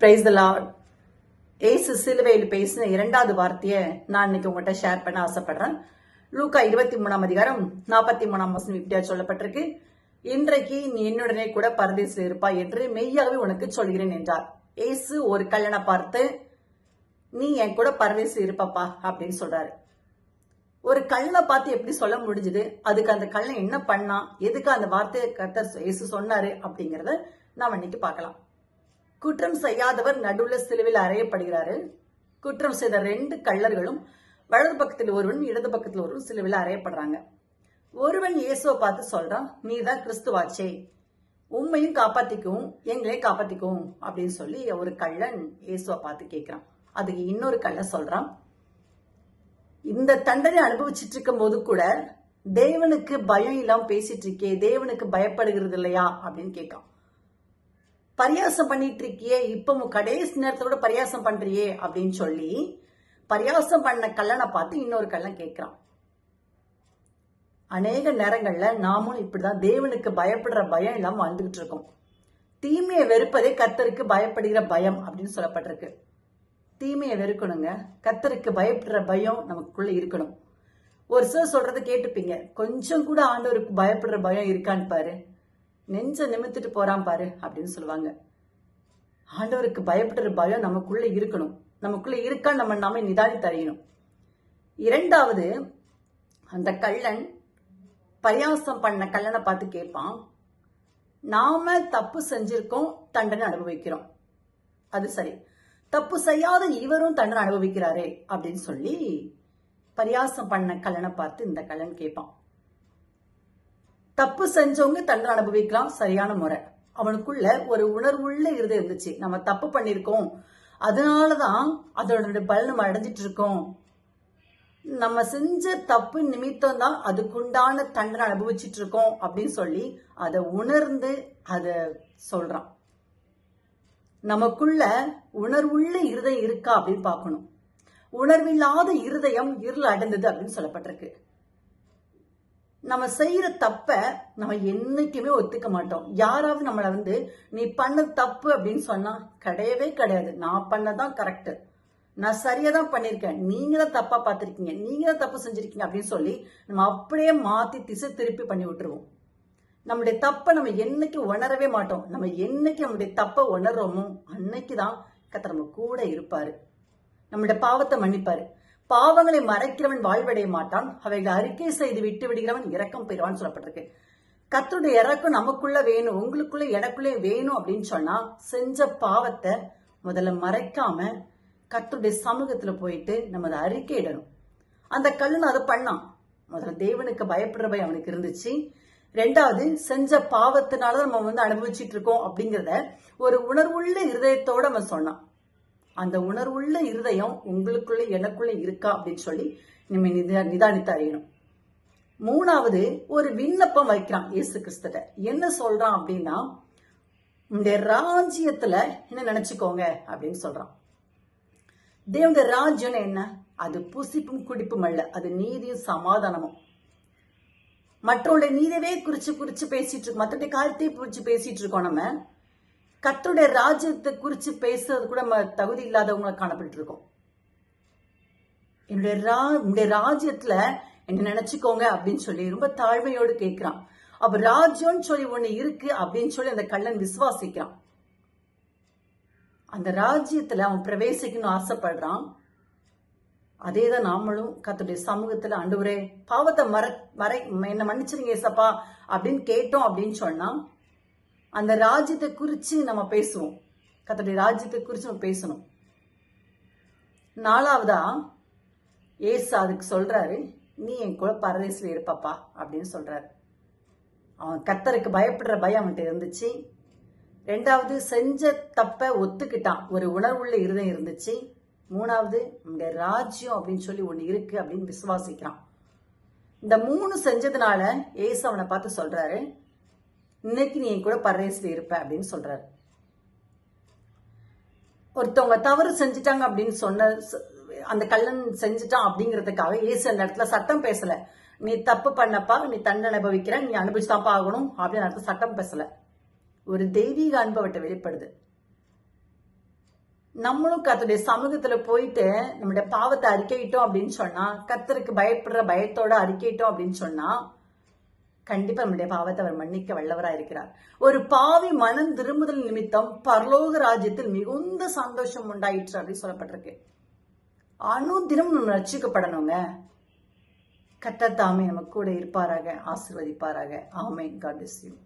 Praise the Lord ஏசு சிலுவையில் பேசின இரண்டாவது வார்த்தையை நான் இன்னைக்கு உங்கள்கிட்ட ஷேர் பண்ண ஆசைப்படுறேன். லூக்கா இருபத்தி மூணாம் அதிகாரம் நாற்பத்தி மூணாம் வசனம் இப்படியா சொல்லப்பட்டிருக்கு. இன்றைக்கு நீ என்னுடனே கூட பரதேசில் இருப்பாய் என்று மெய்யாகவே உனக்கு சொல்கிறேன் என்றார். ஏசு ஒரு கல்யாணம் பார்த்து நீ என் கூட பரதேசில் இருப்பப்பா அப்படின்னு சொல்றாரு. ஒரு கல்லை பார்த்து எப்படி சொல்ல முடிஞ்சுது? அதுக்கு அந்த கல்லை என்ன பண்ணா? எதுக்கு அந்த வார்த்தையை கர்த்தர் இயேசு சொன்னாரு அப்படிங்கறத நாம் இன்னைக்கு பார்க்கலாம். குற்றம் செய்யாதவர் நடுவுல சிலுவில் அறையப்படுகிறாரு. குற்றம் செய்த ரெண்டு கள்ளர்களும் வலது பக்கத்தில் ஒருவன் இடது பக்கத்தில் ஒருவன் சிலுவில் அறையப்படுறாங்க. ஒருவன் இயேசுவை பார்த்து சொல்றான் நீ தான் கிறிஸ்துவாச்சே. உண்மையும் காப்பாத்திக்கும் எங்களையும் காப்பாத்திக்கும் அப்படின்னு சொல்லி ஒரு கள்ளன் இயேசுவை பார்த்து கேட்கிறான். அதுக்கு இன்னொரு கள்ளன் சொல்றான் இந்த தண்டனை அனுபவிச்சுட்டு இருக்கும் போது கூட தேவனுக்கு பயம் இல்லாம பேசிட்டு இருக்கே தேவனுக்கு பயப்படுகிறது இல்லையா? அப்படின்னு கேட்கான். பரியாசம் பண்ணிட்டு இருக்கியே இப்போ கடைசி நேரத்தில் கூட பரியாசம் பண்றியே அப்படின்னு சொல்லி பரியாசம் பண்ண கல்லனை பார்த்து இன்னொரு கல்லன் கேட்கிறான். அநேக நேரங்கள்ல நாமும் இப்படிதான் தேவனுக்கு பயப்படுற பயம் இல்லாம வாழ்ந்துகிட்டு இருக்கோம். தீமையை வெறுப்பதே கத்தருக்கு பயப்படுகிற பயம் அப்படின்னு சொல்லப்பட்டிருக்கு. தீமையை வெறுக்கணுங்க. கத்தருக்கு பயப்படுற பயம் நமக்குள்ள இருக்கணும். ஒரு சிலர் சொல்கிறத கேட்டுப்பீங்க. கொஞ்சம் கூட ஆண்டவருக்கு பயப்படுற பயம் இருக்கான்னு பாரு. நெஞ்ச நிமித்துட்டு போறான் பாரு அப்படின்னு சொல்லுவாங்க. ஆண்டவருக்கு பயப்படுற பயம் நமக்குள்ள இருக்கணும். நமக்குள்ள இருக்கா நம்ம நாம நிதானித்து அறியணும். இரண்டாவது அந்த கள்ளன் பரியாசம் பண்ண கல்லனை பார்த்து கேட்பான் நாம தப்பு செஞ்சிருக்கோம் தண்டனை அனுபவிக்கிறோம். அது சரி. தப்பு செய்யாத இவரும் தண்டனை அனுபவிக்கிறாரே அப்படின்னு சொல்லி பரியாசம் பண்ண கல்லனை பார்த்து இந்த கல்லன் கேட்பான். தப்பு செஞ்சவங்க தண்டனை அனுபவிக்கலாம் சரியான முறை. அவனுக்குள்ள ஒரு உணர்வுள்ள இருது இருந்துச்சு. நம்ம தப்பு பண்ணிருக்கோம் அதனாலதான் அதோட பலன் நம்ம அடைஞ்சிட்டு இருக்கோம். நம்ம செஞ்ச தப்பு நிமித்தம் தான் அதுக்குண்டான தண்டனை அனுபவிச்சுட்டு இருக்கோம் அப்படின்னு சொல்லி அதை உணர்ந்து அதை சொல்றான். நமக்குள்ள உணர்வுள்ள இருதயம் இருக்கா அப்படின்னு பார்க்கணும். உணர்வில்லாத இருதயம் இருள் அடைந்தது அப்படின்னு சொல்லப்பட்டிருக்கு. நம்ம செய்யற தப்ப நம்ம என்னைக்குமே ஒத்துக்க மாட்டோம். யாராவது நம்மளை வந்து நீ பண்ண தப்பு அப்படின்னு சொன்னா கிடையவே கிடையாது. நான் பண்ணதான் கரெக்ட் நான் சரியா தான் பண்ணிருக்கேன். நீங்க தான் தப்பா பார்த்திருக்கீங்க. நீங்க தான் தப்பு செஞ்சிருக்கீங்க அப்படின்னு சொல்லி நம்ம அப்படியே மாத்தி திசை திருப்பி பண்ணி விட்டுருவோம். நம்முடைய தப்பை நம்ம என்னைக்கு உணரவே மாட்டோம். நம்ம என்னைக்கு நம்முடைய தப்பை உணர்றோமோ அன்னைக்கு தான் கத்த நம்ம கூட இருப்பாரு. நம்முடைய பாவத்தை மன்னிப்பாரு. பாவங்களை மறைக்கிறவன் வாழ்வடைய மாட்டான். அவைகளை அறிக்கை செய்து விட்டு விடுகிறவன் இறக்கம் பெறுவான் சொல்லப்பட்டிருக்கு. கத்தருடைய இறக்கம் நமக்குள்ள வேணும் உங்களுக்குள்ள எனக்குள்ளே வேணும் அப்படின்னு சொன்னா செஞ்ச பாவத்தை முதல்ல மறைக்காம கத்தருடைய சமூகத்துல போயிட்டு நம்ம அதை அறிக்கையிடணும் அந்த கல்லுன்னு அதை பண்ணான். முதல்ல தேவனுக்கு பயப்படுற பயம் அவனுக்கு இருந்துச்சு. ரெண்டாவது செஞ்ச பாவத்தினால நம்ம வந்து அனுபவிச்சுட்டு இருக்கோம் அப்படிங்கிறத ஒரு உணர்வுள்ள இருதயத்தோட அவன் சொன்னான். அந்த உணர்வுள்ள இருதயம் உங்களுக்குள்ள எனக்குள்ள இருக்கா அப்படின்னு சொல்லி நம்ம நிதா நிதானித்து அறியணும். மூணாவது ஒரு விண்ணப்பம் வைக்கிறான் இயேசு கிறிஸ்துட்ட. என்ன சொல்றான் அப்படின்னா இந்த ராஜ்யத்துல என்ன நினைச்சுக்கோங்க அப்படின்னு சொல்றான். தேவங்க ராஜ்யம் என்ன? அது புசிப்பும் குடிப்பும் அல்ல. அது நீதியும் சமாதானமும். மற்றவருடைய நீதியவே குறிச்சு குறிச்சு பேசிட்டு இருக்கோம் மற்றவருடைய காரியத்தை குறிச்சு பேசிட்டு இருக்கோம் நம்ம. கத்தருடைய ராஜ்யத்தை குறித்து பேசுறது கூட நம்ம தகுதி இல்லாதவங்களை காணப்பட்டு இருக்கோம் என்னுடைய ரா என்னுடைய ராஜ்யத்துல என்ன நினைச்சுக்கோங்க அப்படின்னு சொல்லி ரொம்ப தாழ்மையோடு கேட்கிறான். அப்ப ராஜ்யம்னு சொல்லி ஒண்ணு இருக்கு அப்படின்னு சொல்லி அந்த கள்ளன் விசுவாசிக்கிறான். அந்த ராஜ்யத்துல அவன் பிரவேசிக்கணும்னு ஆசைப்படுறான். அதே தான் நாமளும் கத்துடைய சமூகத்துல அண்டுவரே பாவத்தை மற மறை என்ன மன்னிச்சிருங்க ஏசப்பா அப்படின்னு கேட்டோம் அப்படின்னு சொன்னா அந்த ராஜ்யத்தை குறித்து நம்ம பேசுவோம். கத்தோடைய ராஜ்யத்தை குறித்து நம்ம பேசணும். நாலாவதா ஏசு அதுக்கு சொல்றாரு நீ என் கூட பரதேசில் இருப்பப்பா அப்படின்னு சொல்றாரு. அவன் கத்தருக்கு பயப்படுற பயம் அவன்கிட்ட இருந்துச்சு. ரெண்டாவது செஞ்ச தப்ப ஒத்துக்கிட்டான். ஒரு உணர்வுள்ள இருதயம் இருந்துச்சு. மூணாவது இங்க ராஜ்யம் அப்படின்னு சொல்லி ஒன்று இருக்கு அப்படின்னு விசுவாசிக்கிறான். இந்த மூணு செஞ்சதுனால ஏசு அவனை பார்த்து சொல்றாரு இன்னைக்கு நீ என் கூட பரதேசில் இருப்ப அப்படின்னு சொல்றாரு. ஒருத்தவங்க தவறு செஞ்சுட்டாங்க அப்படின்னு சொன்ன அந்த கள்ளன் செஞ்சுட்டான் அப்படிங்கிறதுக்காக ஏசு அந்த இடத்துல சட்டம் பேசல. நீ தப்பு பண்ணப்பா நீ தண்டனை அனுபவிக்கிற நீ அனுபவிச்சுதான்ப்பா ஆகணும் அப்படின்னு இடத்துல சட்டம் பேசல. ஒரு தெய்வீக அனுபவத்தை வெளிப்படுது. நம்மளும் கத்துடைய சமூகத்துல போயிட்டு நம்முடைய பாவத்தை அறிக்கையிட்டோம் அப்படின்னு சொன்னா கத்தருக்கு பயப்படுற பயத்தோட அறிக்கையிட்டோம் அப்படின்னு சொன்னா கண்டிப்பா நம்முடைய பாவத்தை அவர் மன்னிக்க வல்லவராய் இருக்கிறார். ஒரு பாவி மனம் திரும்புதல் நிமித்தம் பரலோக ராஜ்யத்தில் மிகுந்த சந்தோஷம் உண்டாயிற்று அப்படின்னு சொல்லப்பட்டிருக்கு. அனுதினம் நம்ம ரட்சிக்கப்படணுங்க. கர்த்தர் நம்ம கூட இருப்பாராக ஆசீர்வதிப்பாராக. ஆமை காட் bless